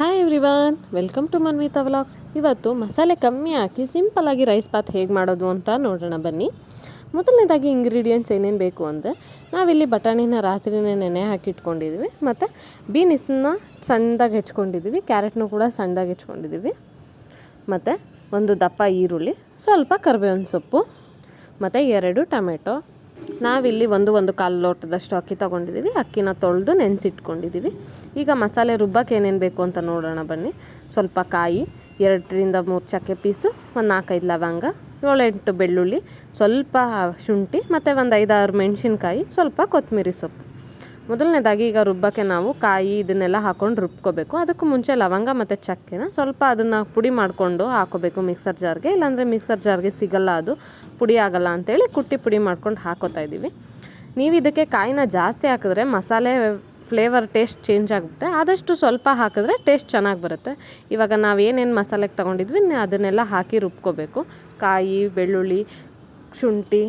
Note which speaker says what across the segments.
Speaker 1: Hi everyone welcome to Manvita vlogs ಇವತ್ತು ಮಸಾಲೆ ಕಮ್ಮಿ ಹಾಕಿ ಸಿಂಪಲ್ಲಾಗಿ ರೈಸ್ ಬಾತ್ ಹೇಗೆ ಮಾಡೋದು ಅಂತ ನೋಡೋಣ ಬನ್ನಿ. ಮೊದಲನೇದಾಗಿ ಇಂಗ್ರೀಡಿಯೆಂಟ್ಸ್ ಏನೇನು ಬೇಕು ಅಂದರೆ, ನಾವಿಲ್ಲಿ ಬಟಾಣಿನ ರಾತ್ರಿನೇ ನೆನೆ ಹಾಕಿ ಇಟ್ಕೊಂಡಿದ್ವಿ ಮತ್ತು ಬೀನಿಸ್ನ ಸಣ್ಣದಾಗಿ ಹೆಚ್ಕೊಂಡಿದ್ದೀವಿ ಕ್ಯಾರೆಟ್ನು ಕೂಡ ಸಣ್ಣದಾಗಿ ಹೆಚ್ಕೊಂಡಿದ್ದೀವಿ ಮತ್ತು ಒಂದು ದಪ್ಪ ಈರುಳ್ಳಿ, ಸ್ವಲ್ಪ ಕರ್ಬೇವಿನ ಸೊಪ್ಪು, ಮತ್ತು ಎರಡು ಟೊಮೆಟೊ ನಾವಿಲ್ಲಿ ಒಂದು ಒಂದು ಕಾಲು ಲೋಟದಷ್ಟು ಅಕ್ಕಿ ತೊಗೊಂಡಿದ್ದೀವಿ. ಅಕ್ಕಿನ ತೊಳೆದು ನೆನೆಸಿಟ್ಕೊಂಡಿದ್ದೀವಿ. ಈಗ ಮಸಾಲೆ ರುಬ್ಬಕ್ಕೆ ಏನೇನು ಬೇಕು ಅಂತ ನೋಡೋಣ ಬನ್ನಿ. ಸ್ವಲ್ಪ ಕಾಯಿ, ಎರಡರಿಂದ ಮೂರು ಚಕ್ಕೆ ಪೀಸು, ಒಂದು ನಾಲ್ಕೈದು ಲವಂಗ, ಏಳೆಂಟು ಬೆಳ್ಳುಳ್ಳಿ, ಸ್ವಲ್ಪ ಶುಂಠಿ, ಮತ್ತು ಒಂದು ಐದಾರು ಮೆಣಸಿನ್ಕಾಯಿ, ಸ್ವಲ್ಪ ಕೊತ್ತಂಬರಿ ಸೊಪ್ಪು. ಮೊದಲನೇದಾಗಿ ಈಗ ರುಬ್ಬಕ್ಕೆ ನಾವು ಕಾಯಿ ಇದನ್ನೆಲ್ಲ ಹಾಕ್ಕೊಂಡು ರುಬ್ಕೋಬೇಕು. ಅದಕ್ಕೂ ಮುಂಚೆ ಲವಂಗ ಮತ್ತು ಚಕ್ಕೆನ ಸ್ವಲ್ಪ ಅದನ್ನು ಪುಡಿ ಮಾಡಿಕೊಂಡು ಹಾಕೋಬೇಕು ಮಿಕ್ಸರ್ ಜಾರ್ಗೆ. ಇಲ್ಲಾಂದರೆ ಮಿಕ್ಸರ್ ಜಾರ್ಗೆ ಸಿಗಲ್ಲ ಅದು. ಪುಡಿ ಆಗಲ್ಲ ಅಂತೇಳಿ ಕುಟ್ಟಿ ಪುಡಿ ಮಾಡ್ಕೊಂಡು ಹಾಕೋತಾ ಇದ್ದೀವಿ. ನೀವು ಇದಕ್ಕೆ ಕಾಯಿನ ಜಾಸ್ತಿ ಹಾಕಿದ್ರೆ ಮಸಾಲೆ ಫ್ಲೇವರ್ ಟೇಸ್ಟ್ ಚೇಂಜ್ ಆಗುತ್ತೆ. ಆದಷ್ಟು ಸ್ವಲ್ಪ ಹಾಕಿದ್ರೆ ಟೇಸ್ಟ್ ಚೆನ್ನಾಗಿ ಬರುತ್ತೆ. ಇವಾಗ ನಾವು ಏನೇನು ಮಸಾಲೆಗೆ ತೊಗೊಂಡಿದ್ವಿ, ಅದನ್ನೆಲ್ಲ ಹಾಕಿ ರುಬ್ಕೋಬೇಕು. ಕಾಯಿ, ಬೆಳ್ಳುಳ್ಳಿ, ಶುಂಠಿ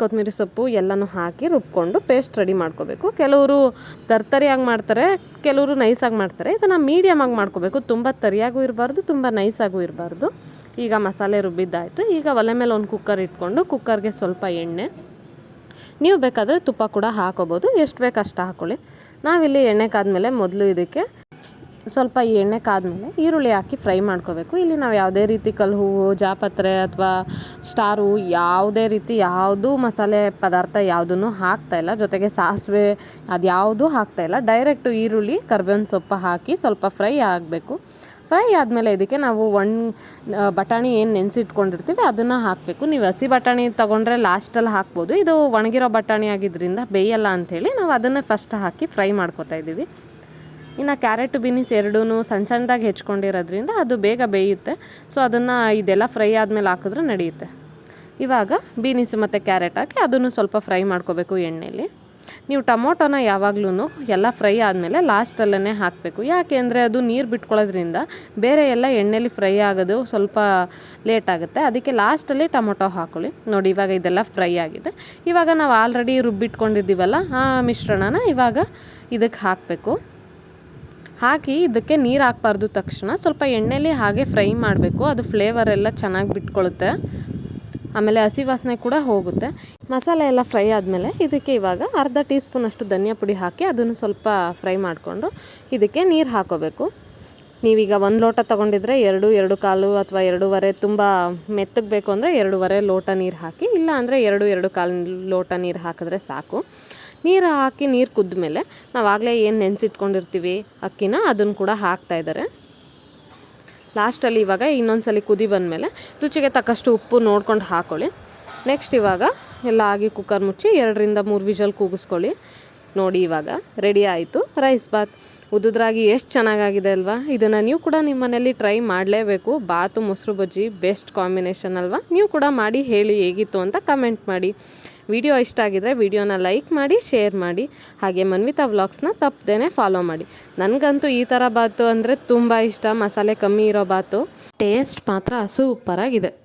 Speaker 1: ಕೊತ್ತಂಬರಿ ಸೊಪ್ಪು ಎಲ್ಲನೂ ಹಾಕಿ ರುಬ್ಕೊಂಡು ಪೇಸ್ಟ್ ರೆಡಿ ಮಾಡ್ಕೋಬೇಕು. ಕೆಲವರು ತರ್ತರಿಯಾಗಿ ಮಾಡ್ತಾರೆ, ಕೆಲವರು ನೈಸಾಗಿ ಮಾಡ್ತಾರೆ. ಇದನ್ನು ಮೀಡಿಯಮಾಗಿ ಮಾಡ್ಕೋಬೇಕು. ತುಂಬ ತರಿಯಾಗೂ ಇರಬಾರ್ದು, ತುಂಬ ನೈಸಾಗೂ ಇರಬಾರ್ದು. ಈಗ ಮಸಾಲೆ ರುಬ್ಬಿದ್ದಾಯಿತು. ಈಗ ಒಲೆ ಮೇಲೆ ಒಂದು ಕುಕ್ಕರ್ ಇಟ್ಕೊಂಡು ಕುಕ್ಕರ್ಗೆ ಸ್ವಲ್ಪ ಎಣ್ಣೆ. ನೀವು ಬೇಕಾದರೆ ತುಪ್ಪ ಕೂಡ ಹಾಕೋಬೋದು. ಎಷ್ಟು ಬೇಕು ಅಷ್ಟು ಹಾಕ್ಕೊಳ್ಳಿ ನಾವಿಲ್ಲಿ ಎಣ್ಣೆ ಕಾದ್ಮೇಲೆ ಮೊದಲು ಇದಕ್ಕೆ ಸ್ವಲ್ಪ ಎಣ್ಣೆ ಕಾದ್ಮೇಲೆ ಈರುಳ್ಳಿ ಹಾಕಿ ಫ್ರೈ ಮಾಡ್ಕೋಬೇಕು. ಇಲ್ಲಿ ನಾವು ಯಾವುದೇ ರೀತಿ ಕಲ್ಲು ಹೂವು ಜಾಪತ್ರೆ ಅಥವಾ ಸ್ಟಾರು ಯಾವುದೇ ರೀತಿ ಯಾವುದೂ ಮಸಾಲೆ ಪದಾರ್ಥ ಯಾವುದೂ ಹಾಕ್ತಾಯಿಲ್ಲ ಜೊತೆಗೆ ಸಾಸಿವೆ ಅದು ಯಾವುದೂ ಹಾಕ್ತಾಯಿಲ್ಲ ಡೈರೆಕ್ಟು ಈರುಳ್ಳಿ, ಕರ್ಬೇವಿನ ಸೊಪ್ಪು ಹಾಕಿ ಸ್ವಲ್ಪ ಫ್ರೈ ಆಗಬೇಕು. ಫ್ರೈ ಆದಮೇಲೆ ಇದಕ್ಕೆ ನಾವು ಒಣ ಬಟಾಣಿ ಏನು ನೆನೆಸಿಟ್ಕೊಂಡಿರ್ತೀವಿ ಅದನ್ನು ಹಾಕಬೇಕು. ನೀವು ಹಸಿ ಬಟಾಣಿ ತೊಗೊಂಡ್ರೆ ಲಾಸ್ಟಲ್ಲಿ ಹಾಕ್ಬೋದು. ಇದು ಒಣಗಿರೋ ಬಟಾಣಿ ಆಗಿದ್ದರಿಂದ ಬೇಯಲ್ಲ ಅಂಥೇಳಿ ನಾವು ಅದನ್ನು ಫಸ್ಟ್ ಹಾಕಿ ಫ್ರೈ ಮಾಡ್ಕೊತಾ ಇದ್ದೀವಿ. ಇನ್ನು ಕ್ಯಾರೆಟ್ ಬೀನಿಸ್ ಎರಡೂ ಸಣ್ಣ ಸಣ್ಣದಾಗಿ ಹೆಚ್ಕೊಂಡಿರೋದ್ರಿಂದ ಅದು ಬೇಗ ಬೇಯುತ್ತೆ. ಸೊ ಅದನ್ನು ಇದೆಲ್ಲ ಫ್ರೈ ಆದಮೇಲೆ ಹಾಕಿದ್ರೆ ನಡೆಯುತ್ತೆ. ಇವಾಗ ಬೀನಿಸ್ ಮತ್ತು ಕ್ಯಾರೆಟ್ ಹಾಕಿ ಅದನ್ನು ಸ್ವಲ್ಪ ಫ್ರೈ ಮಾಡ್ಕೋಬೇಕು ಎಣ್ಣೆಯಲ್ಲಿ ನೀವು ಟೊಮೊಟೊನ ಯಾವಾಗಲೂ ಎಲ್ಲ ಫ್ರೈ ಆದಮೇಲೆ ಲಾಸ್ಟಲ್ಲೇ ಹಾಕಬೇಕು. ಯಾಕೆ ಅಂದರೆ ಅದು ನೀರು ಬಿಟ್ಕೊಳ್ಳೋದ್ರಿಂದ ಬೇರೆ ಎಲ್ಲ ಎಣ್ಣೆಲಿ ಫ್ರೈ ಆಗೋದು ಸ್ವಲ್ಪ ಲೇಟ್ ಆಗುತ್ತೆ. ಅದಕ್ಕೆ ಲಾಸ್ಟಲ್ಲಿ ಟೊಮೊಟೊ ಹಾಕೊಳ್ಳಿ. ನೋಡಿ, ಇವಾಗ ಇದೆಲ್ಲ ಫ್ರೈ ಆಗಿದೆ. ಇವಾಗ ನಾವು ಆಲ್ರೆಡಿ ರುಬ್ಬಿಟ್ಕೊಂಡಿದ್ದೀವಲ್ಲ, ಆ ಮಿಶ್ರಣನ ಇವಾಗ ಇದಕ್ಕೆ ಹಾಕಬೇಕು. ಹಾಕಿ ಇದಕ್ಕೆ ನೀರು ಹಾಕ್ಬಾರ್ದು ತಕ್ಷಣ. ಸ್ವಲ್ಪ ಎಣ್ಣೆಲಿ ಹಾಗೆ ಫ್ರೈ ಮಾಡಬೇಕು. ಅದು ಫ್ಲೇವರ್ ಎಲ್ಲ ಚೆನ್ನಾಗಿ ಬಿಟ್ಕೊಳ್ಳುತ್ತೆ ಆಮೇಲೆ ಹಸಿ ವಾಸನೆ ಕೂಡ ಹೋಗುತ್ತೆ. ಮಸಾಲೆ ಎಲ್ಲ ಫ್ರೈ ಆದಮೇಲೆ ಇದಕ್ಕೆ ಇವಾಗ ಅರ್ಧ ಟೀ ಸ್ಪೂನಷ್ಟು ಧನಿಯಾ ಪುಡಿ ಹಾಕಿ ಅದನ್ನು ಸ್ವಲ್ಪ ಫ್ರೈ ಮಾಡಿಕೊಂಡು ಇದಕ್ಕೆ ನೀರು ಹಾಕೋಬೇಕು. ನೀವೀಗ ಒಂದು ಲೋಟ ತೊಗೊಂಡಿದ್ರೆ ಎರಡು ಎರಡು ಕಾಲು ಅಥವಾ ಎರಡೂವರೆ ತುಂಬ ಮೆತ್ತಗೆ ಬೇಕು ಅಂದರೆ ಎರಡೂವರೆ ಲೋಟ ನೀರು ಹಾಕಿ ಇಲ್ಲ ಅಂದರೆ ಎರಡು ಎರಡು ಕಾಲು ಲೋಟ ನೀರು ಹಾಕಿದ್ರೆ ಸಾಕು. ನೀರು ಹಾಕಿ ನೀರು ಕುದ್ದ ಮೇಲೆ ನಾವು ಆಗಲೇ ಏನು ನೆನೆಸಿಟ್ಕೊಂಡಿರ್ತೀವಿ ಅಕ್ಕಿನ ಅದನ್ನು ಕೂಡ ಹಾಕ್ತಾ ಇದ್ದಾರೆ ಲಾಸ್ಟಲ್ಲಿ ಇವಾಗ ಇನ್ನೊಂದು ಕುದಿ ಬಂದಮೇಲೆ ರುಚಿಗೆ ತಕ್ಕಷ್ಟು ಉಪ್ಪು ನೋಡ್ಕೊಂಡು ಹಾಕ್ಕೊಳ್ಳಿ ನೆಕ್ಸ್ಟ್ ಇವಾಗ ಎಲ್ಲ ಆಗಿ ಕುಕ್ಕರ್ ಮುಚ್ಚಿ ಎರಡರಿಂದ ಮೂರು ವಿಷಲ್ ಕೂಗಿಸ್ಕೊಳ್ಳಿ. ನೋಡಿ ಇವಾಗ ರೆಡಿ ಆಯಿತು ರೈಸ್ ಬಾತ್. ಉದ್ದುದ್ರಾಗಿ ಎಷ್ಟು ಚೆನ್ನಾಗಾಗಿದೆ ಅಲ್ವಾ? ಇದನ್ನು ನೀವು ಕೂಡ ನಿಮ್ಮ ಮನೇಲಿ ಟ್ರೈ ಮಾಡಲೇಬೇಕು. ಬಾತು, ಮೊಸರು ಬಜ್ಜಿ ಬೆಸ್ಟ್ ಕಾಂಬಿನೇಷನ್ ಅಲ್ವಾ? ನೀವು ಕೂಡ ಮಾಡಿ, ಹೇಳಿ ಹೇಗಿತ್ತು ಅಂತ ಕಮೆಂಟ್ ಮಾಡಿ. ವಿಡಿಯೋ ಇಷ್ಟ ಆಗಿದ್ದರೆ ವಿಡಿಯೋನ ಲೈಕ್ ಮಾಡಿ, ಶೇರ್ ಮಾಡಿ. ಹಾಗೆ ಮನ್ವಿತಾ ವ್ಲಾಗ್ಸ್ನ ತಪ್ಪದೇ ಫಾಲೋ ಮಾಡಿ. ನನಗಂತೂ ಈ ಥರ ಬಾತು ಅಂದರೆ ತುಂಬ ಇಷ್ಟ. ಮಸಾಲೆ ಕಮ್ಮಿ ಇರೋ ಬಾತು. ಟೇಸ್ಟ್ ಮಾತ್ರ ಸೂಪರಾಗಿದೆ.